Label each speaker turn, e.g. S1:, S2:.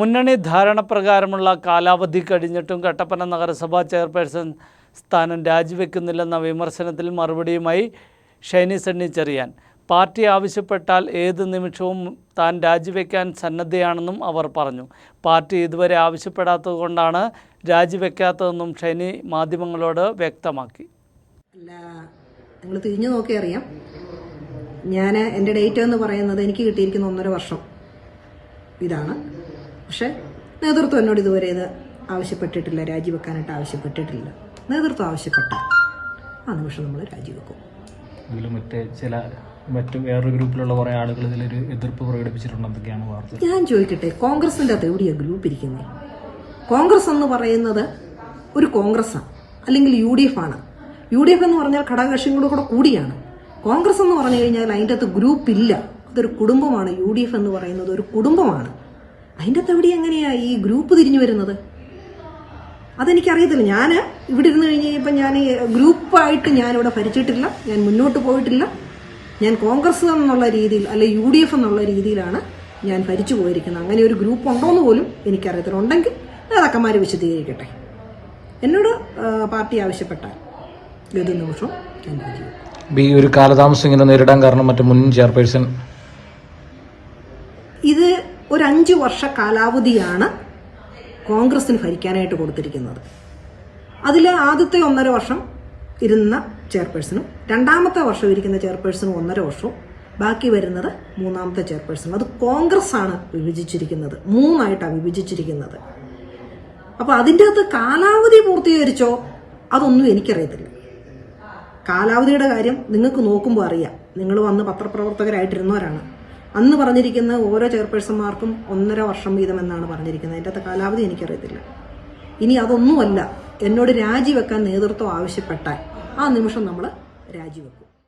S1: മുന്നണി ധാരണ പ്രകാരമുള്ള കാലാവധി കഴിഞ്ഞിട്ടും കട്ടപ്പന നഗരസഭാ ചെയർപേഴ്സൺ സ്ഥാനം രാജിവെക്കുന്നില്ലെന്ന വിമർശനത്തിൽ മറുപടിയുമായി ഷൈനി സണ്ണി ചെറിയാൻ പാർട്ടി ആവശ്യപ്പെട്ടാൽ ഏത് നിമിഷവും താൻ രാജിവെക്കാൻ സന്നദ്ധയാണെന്നും അവർ പറഞ്ഞു. പാർട്ടി ഇതുവരെ ആവശ്യപ്പെടാത്തതുകൊണ്ടാണ് രാജിവെക്കാത്തതെന്നും ഷൈനി മാധ്യമങ്ങളോട് വ്യക്തമാക്കി.
S2: അല്ല നിങ്ങൾ തിരിഞ്ഞു നോക്കി അറിയാം. ഞാൻ എന്റെ ഡേറ്റ് എന്ന് പറയുന്നത് എനിക്ക് കിട്ടിയിരിക്കുന്ന ഒന്നര വർഷം. ഇതാണ്. പക്ഷെ നേതൃത്വം എന്നോട് ഇതുവരെ ഇത് ആവശ്യപ്പെട്ടിട്ടില്ല രാജിവെക്കാനായിട്ട് ആവശ്യപ്പെട്ടിട്ടില്ല. നേതൃത്വം ആവശ്യപ്പെട്ടാൽ ആ നിമിഷം നമ്മൾ രാജിവെക്കും.
S3: മറ്റേ ചില മറ്റു വേറൊരു ഗ്രൂപ്പിലുള്ള കുറേ ആളുകൾ ഇതിലൊരു എതിർപ്പ് പ്രകടിപ്പിച്ചിട്ടുണ്ടെന്നൊക്കെയാണ് വാർത്ത.
S2: ഞാൻ ചോദിക്കട്ടെ കോൺഗ്രസിന്റെ അകത്ത് എവിടെയാണ് ഗ്രൂപ്പ് ഇരിക്കുന്നത് കോൺഗ്രസ് എന്ന് പറയുന്നത് ഒരു കോൺഗ്രസ്സാണ് അല്ലെങ്കിൽ യു ഡി എഫ് ആണ് യു ഡി എഫ് എന്ന് പറഞ്ഞാൽ ഘടകകക്ഷികളുടെ കൂടെ കൂടിയാണ്. കോൺഗ്രസ് എന്ന് പറഞ്ഞു കഴിഞ്ഞാൽ അതിന്റെ അകത്ത് ഗ്രൂപ്പ് ഇല്ല അതൊരു കുടുംബമാണ്. യു ഡി എഫ് എന്ന് പറയുന്നത് ഒരു കുടുംബമാണ്. അതിന്റെ എവിടെ എങ്ങനെയാ ഈ ഗ്രൂപ്പ് തിരിഞ്ഞു വരുന്നത്? അതെനിക്കറിയത്തില്ല. ഞാൻ ഇവിടെ ഇരുന്ന് കഴിഞ്ഞ് കഴിഞ്ഞപ്പോൾ ഞാൻ ഗ്രൂപ്പായിട്ട് ഞാനിവിടെ ഭരിച്ചിട്ടില്ല. ഞാൻ മുന്നോട്ട് പോയിട്ടില്ല. ഞാൻ കോൺഗ്രസ് എന്നുള്ള രീതിയിൽ അല്ലെ യു ഡി എഫ് എന്നുള്ള രീതിയിലാണ് ഞാൻ ഭരിച്ചു പോയിരിക്കുന്നത്. അങ്ങനെ ഒരു ഗ്രൂപ്പ് ഉണ്ടോയെന്ന് പോലും എനിക്കറിയത്തില്ല. ഉണ്ടെങ്കിൽ നേതാക്കന്മാർ വിശദീകരിക്കട്ടെ. എന്നോട് പാർട്ടി ആവശ്യപ്പെട്ടാൽ ഏത് നിമിഷവും
S3: ഈ ഒരു കാലതാമസം ഇങ്ങനെ നേരിടാൻ കാരണം മറ്റു മുൻ ചെയർപേഴ്സൺ
S2: ഇത് ഒരു അഞ്ച് വർഷ കാലാവധിയാണ് കോൺഗ്രസിന് ഭരിക്കാനായിട്ട് കൊടുത്തിരിക്കുന്നത്. അതിൽ ആദ്യത്തെ ഒന്നര വർഷം ഇരുന്ന ചെയർപേഴ്സണും രണ്ടാമത്തെ വർഷം ഇരിക്കുന്ന ചെയർപേഴ്സണും ഒന്നര വർഷവും ബാക്കി വരുന്നത് മൂന്നാമത്തെ ചെയർപേഴ്സണും. അത് കോൺഗ്രസ് ആണ് വിഭജിച്ചിരിക്കുന്നത്. മൂന്നായിട്ടാണ് വിഭജിച്ചിരിക്കുന്നത്. അപ്പോൾ അതിന്റെ അകത്ത് കാലാവധി പൂർത്തീകരിച്ചോ? അതൊന്നും എനിക്കറിയത്തില്ല. കാലാവധിയുടെ കാര്യം നിങ്ങൾക്ക് നോക്കുമ്പോൾ അറിയാം. നിങ്ങൾ വന്ന് പത്രപ്രവർത്തകരായിട്ടിരുന്നവരാണ്. അന്ന് പറഞ്ഞിരിക്കുന്ന ഓരോ ചെയർപേഴ്സൺമാർക്കും ഒന്നര വർഷം വീതം എന്നാണ് പറഞ്ഞിരിക്കുന്നത് അതിന്റെ കാലാവധി എനിക്കറിയത്തില്ല. ഇനി അതൊന്നുമല്ല. എന്നോട് രാജിവെക്കാൻ നേതൃത്വം ആവശ്യപ്പെട്ടാൽ ആ നിമിഷം നമ്മൾ രാജിവെക്കും.